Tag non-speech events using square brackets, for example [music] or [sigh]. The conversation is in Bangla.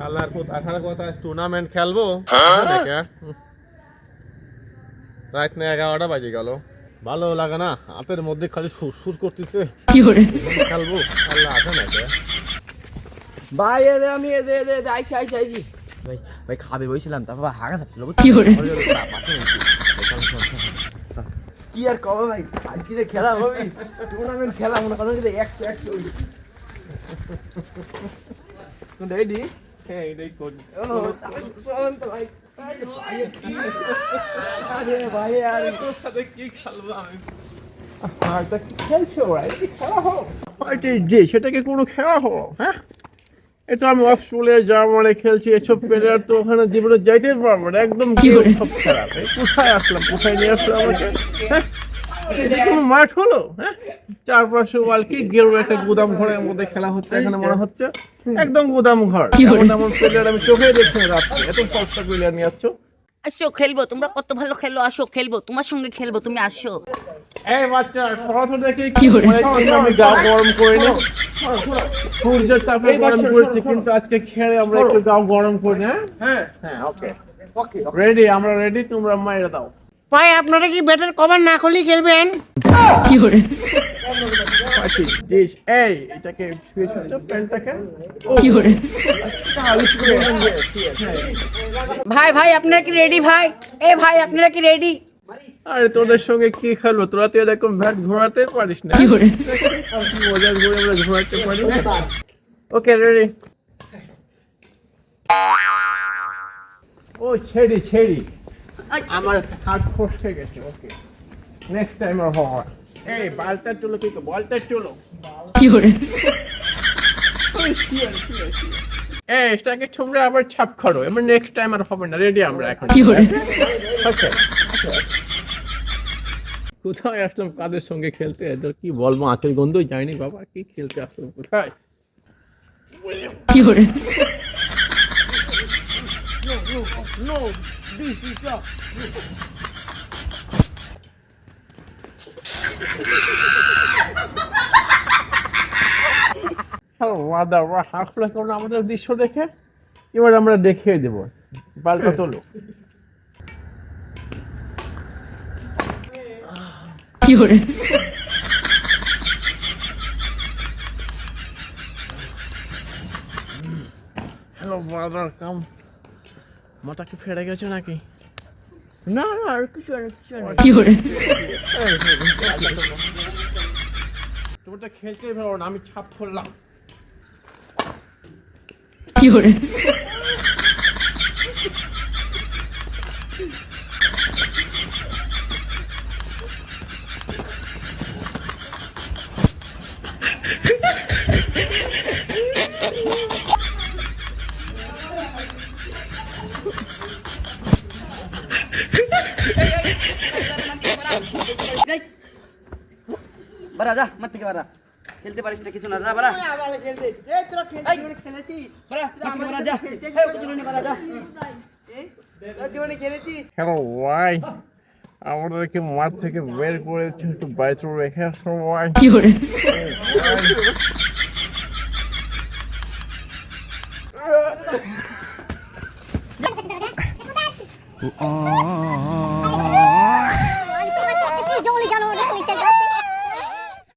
খেলার কথা আঠারো কথা টুর্নামেন্ট খেলব। দেখে। রাত না এগারোটা বাজে গেল। ভালো লাগে না হাতের মধ্যে খালি সুর সুর করতেছে। খেলব আল্লাহ আছে না? ভাই এ দে আমি এ দে এ দে এ আইছি আইছি আইছি ভাই ভাই খাবে বইছিলাম তারপর হাগা চাপছিল কি কি আর কবে ভাই আজকে খেলা হবে টুর্নামেন্ট খেলা মনে করেন যে একশো একশো। রেডি হ্যাঁ এটাই করি ও চলেন তো ভাই আরে ভাই, আরে তোর সাথে কি খেলব আমি আর কি খেলছো খেলা হোক যে সেটাকে কোনো খেলা হলো? হ্যাঁ? এটা আমি অস্ট্রেলিয়া জার্মানি খেলছি এসব প্লেয়ার তো ওখানে জীবনে যাইতে পারব না। একদম সব এই কোথায় আসলাম? কোথায় নিয়ে আসলাম আমাকে? হ্যাঁ? কোনো মাঠ হলো হ্যাঁ? চারপাশে ওয়াল কি গেরু একটা গুদাম ঘরের মধ্যে খেলা হচ্ছে এখানে মনে হচ্ছে একদম গুদাম ঘর। এমন প্লেয়ার আমি চোখে দেখতে রাখছি এত ফলসা প্লেয়ার নিয়ে আসছো। আসো খেলব তোমরা কত ভালো খেলো আসো খেলব তোমার সঙ্গে খেলব তুমি আসো। এই বাচ্চা ফটো দেখে কি আমি গা গরম করে নি সূর্যের তাপে গরম করেছি কিন্তু আজকে খেলে আমরা একটু গাও গরম করি হ্যাঁ? হ্যাঁ হ্যাঁ ওকে রেডি আমরা রেডি তোমরা মাইরে দাও। ভাই আপনারা কি ব্যাটের কভার না করলেই খেলবেন? পার্টি ডিশ এই এটাকে ছুঁয়েছো তো প্যান্টটাকে। ও ভাই ভাই আপনারা কি রেডি ভাই? এ ভাই আপনারা কি রেডি আরে তোদের সঙ্গে কি খেলব? তোরা তো এরকম ভ্যাট ঘোরাতে পারিস না। কি মজার ঘুরে আমরা ঘোরাতে পারি ওকে রেডি ও ছেড়ি ছেড়ি। আমার হাত ফসকে গেছে ওকে। নেক্সট টাইম আর হওয়ার এই বালটা তুলো কি তো বলটা তুলো এই এটাকে তোমরা আবার ছাপ করো এবার নেক্সট টাইম আর হবে না রেডি আমরা এখন। কি ওকে কোথায় আসলাম কাদের সঙ্গে খেলতে? এদের কি বলব আঁচল গন্ধই যায়নি বাবা কি খেলতে আসলাম কোথায়? ওরা হাসলো কেমন আমাদের দৃশ্য দেখে এবার আমরা দেখিয়ে দেবো। পাল্টা চলো তোলো হ্যালো ব্রাদার কাম মাথা কি ফেড়ে গেছে নাকি? না না আর কিছু আর কিছু আর তোমরা খেলতে ভালো না আমি ছাপ করলাম বারা যা মার থেকে বারা খেলতে পারিস না কিছু না যা বারা ভালো খেলছিস এই তোরা খেলছিস? খেলেছিস বারা মার থেকে বারা যা। এই ওকে জন্য বারা যা। তোরা জীবনে খেলেছিস? হ্যালো ওয়াই আমাদেরকে মাঠ থেকে বের করেছে একটু বাইরে রেখে আসো ওয়াই [laughs]